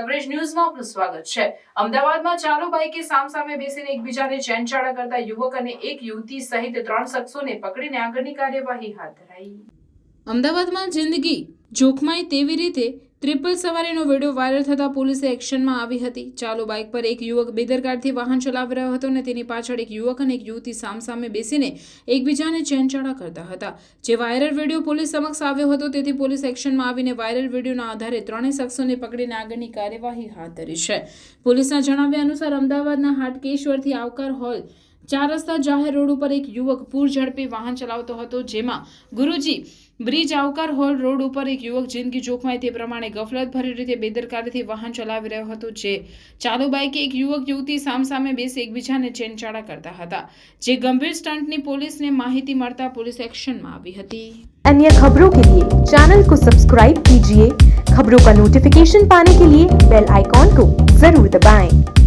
Coverage ન્યૂઝમાં આપનું સ્વાગત છે. અમદાવાદમાં ચાલુ બાઈકે સામસામે બેસીને એકબીજાને ચેનચાળા કરતા યુવક અને એક યુવતી સહિત ત્રણ શખ્સોને પકડીને આગળની કાર્યવાહી હાથ ધરાઈ. અમદાવાદમાં જિંદગી જોખમાય તેવી રીતે ટ્રિપલ સવારીનો વીડિયો વાયરલ થતા પોલીસે એક્શનમાં આવી હતી. ચાલો બાઇક પર એક યુવક બેદરકારથી વાહન ચલાવી રહ્યો હતો અને તેની પાછળ એક યુવક અને એક યુવતી સામસામે બેસીને એકબીજાને ચેનચાળા કરતા હતા. જે વાયરલ વીડિયો પોલીસ સમક્ષ આવ્યો હતો, તેથી પોલીસ એક્શનમાં આવીને વાયરલ વિડીયોના આધારે ત્રણેય શખ્સોને પકડીને આગળની કાર્યવાહી હાથ ધરી છે. પોલીસના જણાવ્યા અનુસાર અમદાવાદના હાટકેશ્વરથી આવકાર હોલ ચાર રસ્તા જાહેર રોડ ઉપર એક યુવક પૂર ઝડપે વાહન ચલાવતો હતો જેમાં Guruji bridge Avkar hall road ઉપર એક યુવક જિંદગી જોખમાય તે પ્રમાણે ગફલતભરી રીતે બેદરકારીથી વાહન ચલાવી રહ્યો હતો જે ચાલુ બાઇકે એક યુવક યુવતી સામસામે બેસી એકબીજાને ચેનચાળા કરતા હતા જે ગંભીર સ્ટન્ટની પોલીસને માહિતી મળતા પોલીસ એક્શનમાં આવી હતી अन्य खबरों के लिए चैनल को सब्सक्राइब कीजिए खबरों का नोटिफिकेशन पाने के लिए बेल आइकॉन को जरूर दबाएं।